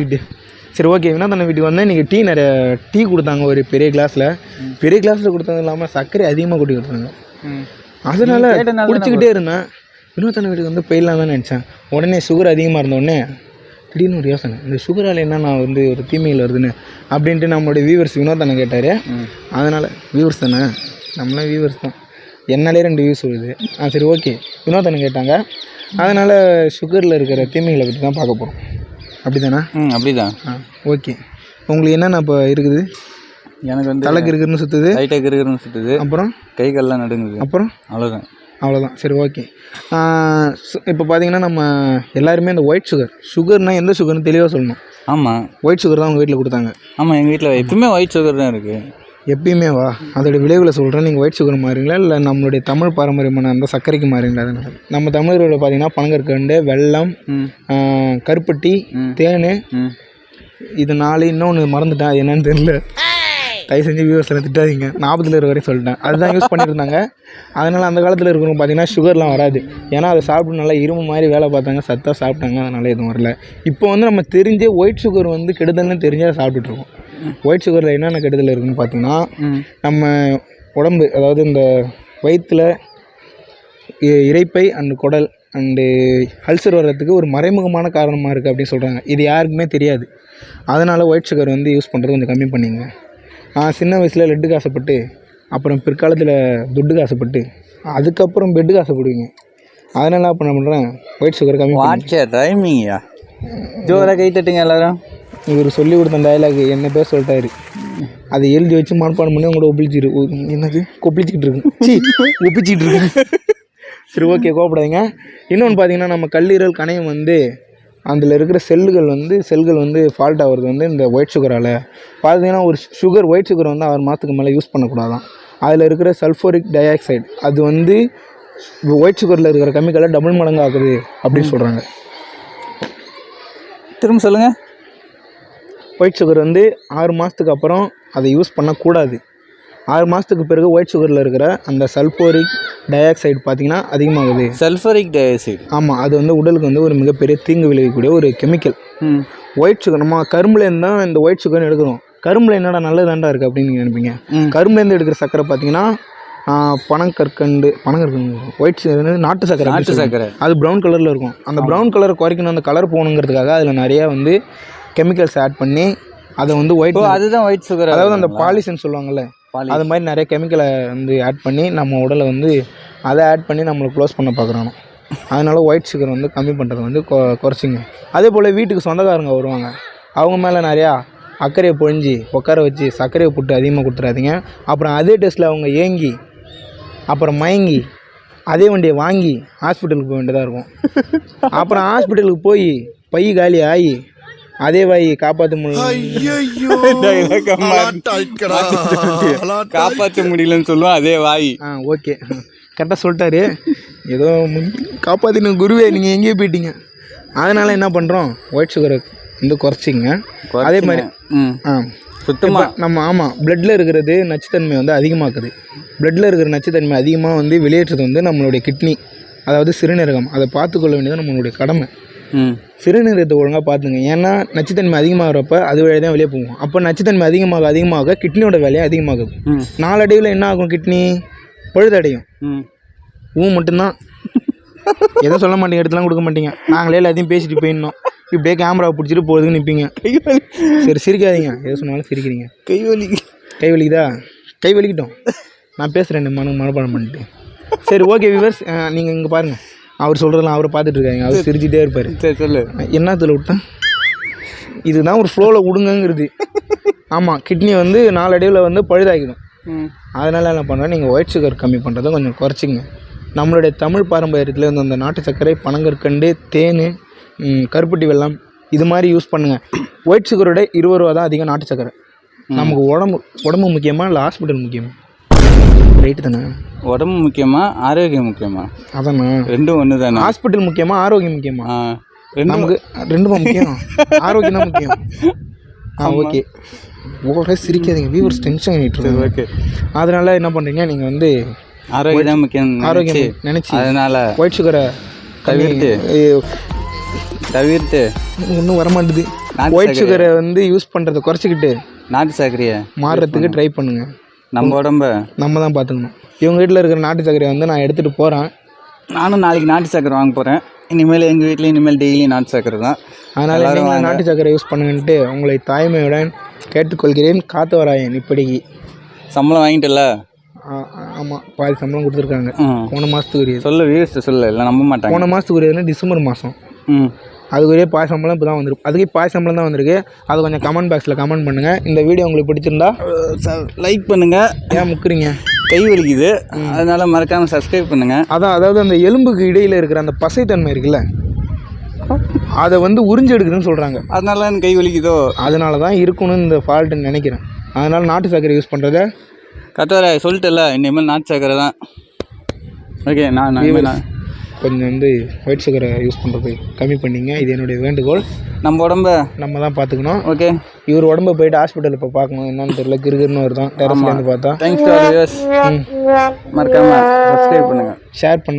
வச்சுக்கிட்டு சரி ஓகே வினோதன வீட்டுக்கு வந்து இன்றைக்கி டீ நிறைய டீ கொடுத்தாங்க ஒரு பெரிய கிளாஸில் பெரிய கிளாஸில் கொடுத்தது இல்லாமல் சர்க்கரை அதிகமாக கொட்டி கொடுத்தாங்க. அதனால குடிச்சிக்கிட்டே இருந்தேன். வினோதன வீட்டுக்கு வந்து போயிடலாம் தான் நினச்சேன். உடனே சுகர் அதிகமாக இருந்த உடனே திடீர்னு ஒரு யோசனை. இந்த சுகரால் என்ன நான் வந்து ஒரு தீமைகள் வருதுன்னு அப்படின்ட்டு நம்மளுடைய வியூவர்ஸ் வினோதனை கேட்டார். அதனால் வியூவர்ஸ் தானே? நம்மளாம் வியூவர்ஸ் தான். என்னாலே ரெண்டு வியூஸ் வருது. ஆ சரி ஓகே வினோதனை கேட்டாங்க. அதனால் சுகரில் இருக்கிற தீமைகளை பற்றி தான் பார்க்க போகிறோம் அப்படி தானே ம் அப்படிதான். ஆ ஓகே. உங்களுக்கு என்னென்ன இப்போ இருக்குது? எனக்கு வந்து தலைக்கு இருக்குன்னு சுற்றுது லைட்டாக கிருக்குன்னு சுற்றுது அப்புறம்? கை கால்லாம் நடுங்குது. அப்புறம்? அவ்வளோதான் அவ்வளோதான் சரி ஓகே. இப்போ பார்த்தீங்கன்னா நம்ம எல்லாருமே இந்த ஒயிட் சுகர் சுகர்னால் எந்த சுகர்னு தெளிவாக சொல்லணும். ஆமாம் ஒயிட் சுகர் தான் உங்கள் வீட்டில் கொடுத்தாங்க. ஆமாம் எங்கள் வீட்டில் எப்பவுமே ஒயிட் சுகர் தான் இருக்குது எப்பயுமே வா. அதோட விளைவுகளை சொல்கிறேன் நீங்கள் ஒயிட் சுகர் மாறுங்களா இல்லை நம்மளுடைய தமிழ் பாரம்பரியமான அந்த சர்க்கரைக்கு மாறுங்களா அதனால நம்ம தமிழரோட பார்த்தீங்கன்னா பனங்கற்கண்டு வெல்லம் ம். ஆ, கருப்பட்டி. தேன் இது நாலு இன்னொன்று மறந்துட்டேன். அது என்னன்னு தெரியல. தயவு செஞ்சு வியூவர்ஸில் திட்டாதீங்க. நாற்பதுல இருக்க வரையும் சொல்லிட்டேன். அதுதான் யூஸ் பண்ணிட்டு இருந்தாங்க அதனால் அந்த காலத்தில் இருக்கிறவங்க பார்த்தீங்கன்னா சுகர்லாம் வராது. ஏன்னா அதை சாப்பிட்டு நல்லா இரும்பு மாதிரி வேலை பார்த்தாங்க. சத்தாக சாப்பிட்டாங்க. அதனால் எதுவும் வரல. இப்போ வந்து நம்ம தெரிஞ்சே ஒயிட் சுகர் வந்து கெடுதல்னு தெரிஞ்சே அதை இருக்கோம். ஒயிட் சுகரில் என்னென்ன கெடுதல் இருக்குன்னு பார்த்தீங்கன்னா நம்ம உடம்பு அதாவது இந்த வயிற்றில் இறைப்பை அண்டு குடல் அண்டு அல்சர் வர்றதுக்கு ஒரு மறைமுகமான காரணமாக இருக்குது அப்படின்னு சொல்கிறாங்க இது யாருக்குமே தெரியாது. அதனால் ஒயிட் சுகர் வந்து யூஸ் பண்ணுறது கொஞ்சம் கம்மி பண்ணிங்க. நான் சின்ன வயசில் லெட்டுக்கு ஆசைப்பட்டு அப்புறம் பிற்காலத்தில் துட்டுக்கு ஆசைப்பட்டு அதுக்கப்புறம் பெட்டுக்கு ஆசைப்படுவீங்க அதனால அப்போ நான் பண்ணுறேன் ஒயிட் சுகர் கம்மி பண்ணி வாட்ச டைமிங்கயா ஜோராக கை தட்டுங்க எல்லாரும். இவர் சொல்லி கொடுத்த டயலாக் என்ன பேர் சொல்லிட்டாரு? அதை எழுதி வச்சு மனப்பாடம் பண்ணி உங்களோட ஒப்பிச்சிரு. என்னது? கொப்பிச்சிக்கிட்டு இருக்கு. ஒப்பிச்சிக்கிட்டு இருக்கு. சரி ஓகே கோப்படாதீங்க இன்னொன்று பார்த்தீங்கன்னா நம்ம கல்லீரல் கணையம் வந்து அதில் இருக்கிற செல்லுகள் வந்து செல்கள் வந்து ஃபால்ட் ஆகுறது வந்து இந்த ஒயிட் சுகரால் பார்த்தீங்கன்னா ஒரு சுகர் ஒயிட் சுகர் வந்து ஆறு மாதத்துக்கு மேலே யூஸ் பண்ணக்கூடாதான். அதில் இருக்கிற சல்ஃபோரிக் டை ஆக்சைடு அது வந்து ஒயிட் சுகரில் இருக்கிற கெமிக்கலை டபுள் மடங்கு ஆகுது அப்படின்னு சொல்கிறாங்க திரும்ப சொல்லுங்கள் ஒயிட் சுகர் வந்து ஆறு மாதத்துக்கு அப்புறம் அதை யூஸ் பண்ணக்கூடாது. ஆறு மாதத்துக்கு பிறகு ஒயிட் சுகரில் இருக்கிற அந்த சல்ஃபோரிக் டை ஆக்சைடு பார்த்தீங்கன்னா அதிகமாகுது. சல்ஃபரிக் டயோசைடு ஆமாம் அது வந்து உடலுக்கு வந்து ஒரு மிகப்பெரிய தீங்கு விளைவிக்கக்கூடிய ஒரு கெமிக்கல் ம். ஒயிட் சுகர் நம்ம கரும்புலேருந்து தான் இந்த ஒயிட் சுகர் எடுக்கிறோம். கரும்புல என்னடா நல்லதாண்டா இருக்குது அப்படின்னு நீங்கள் நினைப்பீங்க. கரும்புலேருந்து எடுக்கிற சர்க்கரை பார்த்தீங்கன்னா பனங்கற்கண்டு பனங்கற்கண்டு ஒயிட் சுகர் வந்து நாட்டு சர்க்கரை நாட்டு. சர்க்கரை. அது ப்ரௌன் கலரில் இருக்கும். அந்த ப்ரௌன் கலரை குறைக்கணும் அந்த கலர் போகணுங்கிறதுக்காக அதில் நிறையா வந்து கெமிக்கல்ஸ் ஆட் பண்ணி அதை வந்து ஒயிட் அதுதான் ஒயிட் சுகர் அதாவது அந்த பாலிஸ்ன்னு சொல்லுவாங்கல்ல அது மாதிரி நிறைய கெமிக்கலை வந்து ஆட் பண்ணி நம்ம உடலை வந்து அதை ஆட் பண்ணி நம்மளை க்ளோஸ் பண்ண பார்க்குறானோ. அதனால் ஒயிட் சுகர் வந்து கம்மி பண்ணுறது வந்து கொ குறைச்சிங்க. அதே போல் வீட்டுக்கு சொந்தக்காரங்க வருவாங்க. அவங்க மேலே நிறையா அக்கறையை பொழிஞ்சு உட்கார வச்சு சர்க்கரையை போட்டு அதிகமாக கொடுத்துறாதீங்க. அப்புறம் அதே டெஸ்ட்டில் அவங்க ஏங்கி அப்புறம் மயங்கி அதே வண்டியை வாங்கி ஹாஸ்பிட்டலுக்கு போக வேண்டியதாக இருக்கும். அப்புறம் ஹாஸ்பிட்டலுக்கு போய் பை காலி ஆகி அதே வாய் காப்பாற்ற முடியல காப்பாற்ற முடியலன்னு சொல்லுவோம் அதே வாய். ஆ ஓகே. கரெக்டாக சொல்லிட்டாரு. ஏதோ காப்பாற்றின குருவே நீங்கள் எங்கேயோ போயிட்டீங்க. அதனால் என்ன பண்ணுறோம் ஒயிட் சுகரை வந்து குறைச்சிங்க. அதே மாதிரி ம். ஆ. சுத்தமாக நம்ம ஆமாம் பிளட்டில் இருக்கிறது நச்சுத்தன்மை வந்து அதிகமாக்குது. பிளட்டில் இருக்கிற நச்சுத்தன்மை அதிகமாக வந்து வெளியேற்றுறது வந்து நம்மளுடைய கிட்னி அதாவது சிறுநீரகம். அதை பார்த்துக்கொள்ள வேண்டியது நம்மளுடைய கடமை. ம். சிறுநீரகத்தை ஒழுங்காக பார்த்துங்க. ஏன்னா நச்சுத்தன்மை அதிகமாகிறப்ப அது வழியாக தான் வெளியே போகும். அப்போ நச்சுத்தன்மை அதிகமாக அதிகமாக கிட்னியோட வேலையை அதிகமாகுது. நாளடைவில் என்ன ஆகும் கிட்னி? பழுதடையும். ஊ மட்டும்தான். எதுவும் சொல்ல மாட்டீங்க எடுத்துலாம் கொடுக்க மாட்டீங்க. நாங்களே எல்லாத்தையும் பேசிட்டு போயிடணும். இப்படியே கேமரா பிடிச்சிட்டு போகிறதுக்கு நிற்பீங்க சரி சிரிக்காதீங்க. எது சொன்னாலும் சிரிக்கிறீங்க. கை வலி. கை வலிக்குதா? கை வலிக்கட்டும். நான் பேசுகிறேன் மனு மனப்பாடம் பண்ணிட்டு. சரி ஓகே விவர்ஸ் நீங்கள் இங்கே பாருங்கள் அவர் சொல்கிறதெல்லாம் அவரை பார்த்துட்டு இருக்காங்க. அவர் சிரிச்சிட்டே இருப்பார். சரி சொல்லு. என்னத்தில் விட்டேன்? இதுதான் ஒரு ஃப்ளோவில் விடுங்கங்கிறது ஆமாம் கிட்னி வந்து நாளடைவில் வந்து பழுதாகிடும். அதனால் என்ன பண்ணுறேன் நீங்கள் ஒயிட் சுகர் கம்மி பண்ணுறதை கொஞ்சம் குறைச்சிங்க நம்மளுடைய தமிழ் பாரம்பரியத்தில் வந்து அந்த நாட்டு சர்க்கரை பனங்கற்கண்டு தேன் கருப்பட்டி வெல்லம் இது மாதிரி யூஸ் பண்ணுங்கள் ஒயிட் சுகரோட இருபது ரூபா தான் அதிகம் நாட்டு சர்க்கரை. நமக்கு உடம்பு உடம்பு முக்கியமா இல்லை ஹாஸ்பிட்டல் முக்கியமா? ரைட்டு தானே? உடம்பு முக்கியமா ஆரோக்கியம் முக்கியமா? அதாண்ணா ரெண்டும் ஒன்று தானே ஹாஸ்பிட்டல் முக்கியமா ஆரோக்கியம் முக்கியமா? நமக்கு ரெண்டுமா முக்கியம்? ஆரோக்கியம் தான் முக்கியம். ஆ ஓகே. ஓட சிரிக்காதீங்க வியூவர்ஸ் டென்ஷன் ஆகிட்டு இருக்காங்க. ஓகே. அதனால என்ன பண்ணுறீங்க நீங்கள் வந்து ஆரோக்கியம் தான் முக்கியம் ஆரோக்கியம் நினைச்சு, அதனால ஒயிட் சுகரை தவிர்த்து தவிர்த்து. இன்னும் வரமாட்டுது ஒயிட் சுகரை வந்து யூஸ் பண்ணுறதை குறைச்சிக்கிட்டு நாட்டு சர்க்கரையை மாறுறதுக்கு ட்ரை பண்ணுங்க. நம்ம உடம்ப. நம்ம தான் பார்த்துக்கணும் இவங்க வீட்டில் இருக்கிற நாட்டு சர்க்கரையை வந்து நான் எடுத்துகிட்டு போகிறேன் நானும் நாளைக்கு நாட்டு சர்க்கரை வாங்க போகிறேன் இனிமேல் எங்கள் வீட்டில் இனிமேல் டெய்லி நாட்டு சர்க்கரை தான். அதனால் எல்லாரும் நீங்கள் வாங்க. நாட்டு சர்க்கரை யூஸ் பண்ணுங்கன்ட்டு உங்களை தாய்மையுடன் கேட்டுக்கொள்கிறேன். காத்து வராயன் இப்படிக்கு. சம்பளம் வாங்கிட்டல? ஆமாம் பாதி சம்பளம் கொடுத்துருக்காங்க. போன மாதத்துக்குரியது சொல்லு வியூஸ் சொல்லு. இல்லை நம்ப மாட்டாங்க. போன மாதத்துக்குரியதுன்னா டிசம்பர் மாதம் ம். அதுக்குரிய பாய் சம்பளம் இப்போ தான் வந்திருக்கு. அதுக்கே பாய் சம்பளம் தான் வந்திருக்கு. அது கொஞ்சம் கமெண்ட் பாக்ஸில் கமெண்ட் பண்ணுங்கள் இந்த வீடியோ உங்களுக்கு பிடிச்சிருந்தா லைக் பண்ணுங்கள் ஏன் முக்குறீங்க? கை வலிக்குது. அதனால மறக்காமல் சப்ஸ்கிரைப் பண்ணுங்கள் அதான் அதாவது அந்த எலும்புக்கு இடையில் இருக்கிற அந்த பசைத்தன்மை இருக்குல்ல அதை வந்து உறிஞ்சு எடுக்குதுன்னு சொல்கிறாங்க அதனால எனக்கு கை வலிக்குதோ? அதனால தான் இருக்கணும்னு இந்த ஃபால்ட்டுன்னு நினைக்கிறேன். அதனால் நாட்டு சர்க்கரை யூஸ் பண்ணுறத கத்தவர சொல்லிட்டல இனிமேல் நாட்டு சர்க்கரை தான். ஓகே நான் கொஞ்சம் வந்து ஒயிட் சுகரை யூஸ் பண்ணுறது கம்மி பண்ணிங்க. இது என்னுடைய வேண்டுகோள். நம்ம உடம்ப நம்ம தான் பார்த்துக்கணும். ஓகே. இவர் உடம்ப போயிட்டு ஹாஸ்பிட்டல் இப்போ பார்க்கணும். என்னன்னு தெரியல. கிருகிருன்னு வருதான். டெரஸ்லேருந்து பார்த்தா. தேங்க்ஸ் மறக்காமல் சப்ஸ்கிரைப் பண்ணுங்கள் ஷேர் பண்ண